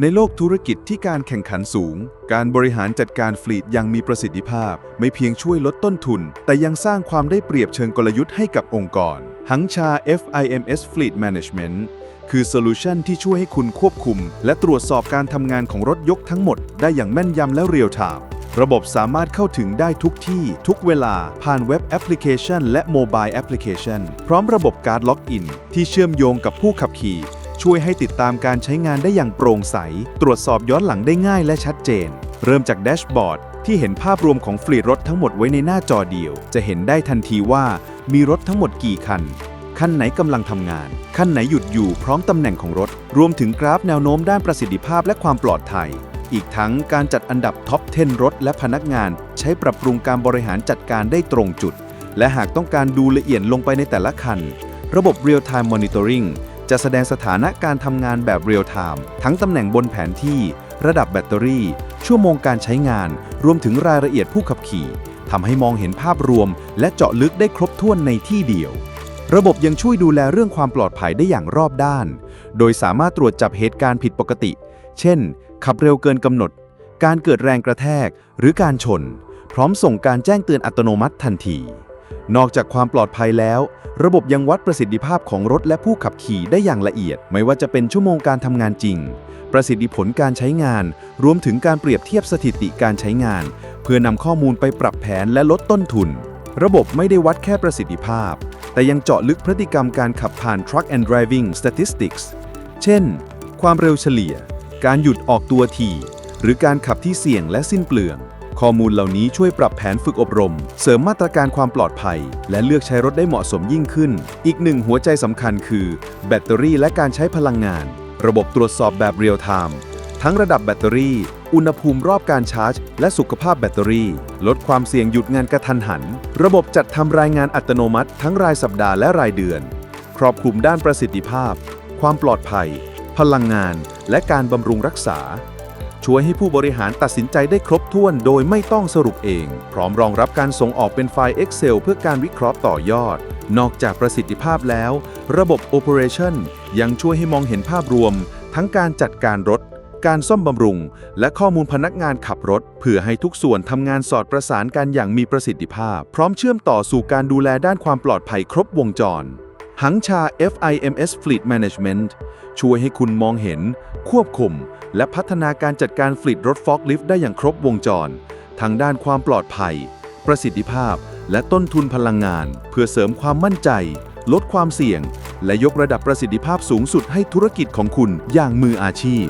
ในโลกธุรกิจที่การแข่งขันสูง การบริหารจัดการฟลีตอยังมีประสิทธิภาพ ไม่เพียงช่วยลดต้นทุน แต่ยังสร้างความได้เปรียบเชิงกลยุทธ์ให้กับองค์กร หังชา FIMS Fleet Management คือโซลูชันที่ช่วยให้คุณควบคุม และตรวจสอบการทำงานของรถยกทั้งหมด ได้อย่างแม่นยำและเรียลไทม์ระบบสามารถเข้าถึงได้ทุกที่ ทุกเวลาผ่านเว็บแอปพลิเคชัน และโมบายแอปพลิเคชัน พร้อมระบบการล็อกอิน ที่เชื่อมโยงกับผู้ขับขี่ ช่วยให้ติดตามการใช้งานได้อย่างโปร่งใส ตรวจสอบย้อนหลังได้ง่ายและชัดเจน เริ่มจากแดชบอร์ดที่เห็นภาพรวมของฟลีตรถทั้งหมดไว้ในหน้าจอเดียว จะเห็นได้ทันทีว่ามีรถทั้งหมดกี่คัน คันไหนกำลังทำงาน คันไหนหยุดอยู่พร้อมตำแหน่งของรถ รวมถึงกราฟแนวโน้มด้านประสิทธิภาพและความปลอดภัย อีกทั้งการจัดอันดับท็อป 10 รถและพนักงาน ใช้ปรับปรุงการบริหารจัดการได้ตรงจุด และหากต้องการดูละเอียดลงไปในแต่ละคัน ระบบ Real Time Monitoring จะแสดงสถานะการทำงานแบบ Real Time ทั้งตำแหน่งบนแผนที่ ระดับแบตเตอรี่ ชั่วโมงการใช้งาน รวมถึงรายละเอียดผู้ขับขี่ทำให้มองเห็นภาพรวม และเจาะลึกได้ครบถ้วนในที่เดียว ระบบยังช่วยดูแลเรื่องความปลอดภัยได้อย่างรอบด้าน โดยสามารถตรวจจับเหตุการณ์ผิดปกติ เช่น ขับเร็วเกินกำหนด การเกิดแรงกระแทก หรือการชน พร้อมส่งการแจ้งเตือนอัตโนมัติทันที นอกจากความปลอดภัยแล้ว ระบบยังวัดประสิทธิภาพของรถและผู้ขับขี่ได้อย่างละเอียด ไม่ว่าจะเป็นชั่วโมงการทำงานจริง ประสิทธิผลการใช้งาน รวมถึงการเปรียบเทียบสถิติการใช้งาน เพื่อนำข้อมูลไปปรับแผนและลดต้นทุน ระบบไม่ได้วัดแค่ประสิทธิภาพ แต่ยังเจาะลึกพฤติกรรมการขับผ่าน Truck and Driving Statistics เช่น ความเร็วเฉลี่ย การหยุดออกตัวทีหรือการขับที่เสี่ยงและสิ้นเปลือง ข้อมูลเหล่านี้ช่วยปรับแผนฝึกอบรม เสริมมาตรการความปลอดภัย และเลือกใช้รถได้เหมาะสมยิ่งขึ้น อีกหนึ่งหัวใจสำคัญคือ แบตเตอรี่และการใช้พลังงาน ระบบตรวจสอบแบบเรียลไทม์ทั้งระดับแบตเตอรี่ อุณหภูมิรอบการชาร์จ และสุขภาพแบตเตอรี่ ลดความเสี่ยงหยุดงานกระทันหัน ระบบจัดทำรายงานอัตโนมัติ ทั้งรายสัปดาห์และรายเดือน ครอบคลุมด้านประสิทธิภาพ ความปลอดภัย พลังงาน และการบำรุงรักษา ช่วยให้ผู้บริหารตัดสินใจได้ครบถ้วนโดยไม่ต้องสรุปเอง พร้อมรองรับการส่งออกเป็นไฟล์ Excel เพื่อการวิเคราะห์ต่อยอด นอกจากประสิทธิภาพแล้ว ระบบ Operation ยังช่วยให้มองเห็นภาพรวม ทั้งการจัดการรถ การซ่อมบำรุง และข้อมูลพนักงานขับรถ เพื่อให้ทุกส่วนทำงานสอดประสานกันอย่างมีประสิทธิภาพ พร้อมเชื่อมต่อสู่การดูแลด้านความปลอดภัยครบวงจรหังชา FIMS Fleet Management ช่วยให้คุณมองเห็น ควบคุม และพัฒนาการจัดการฟลีตรถฟอกลิฟต์ได้อย่างครบวงจร ทั้งด้านความปลอดภัย ประสิทธิภาพ และต้นทุนพลังงาน เพื่อเสริมความมั่นใจ ลดความเสี่ยง และยกระดับประสิทธิภาพสูงสุดให้ธุรกิจของคุณอย่างมืออาชีพ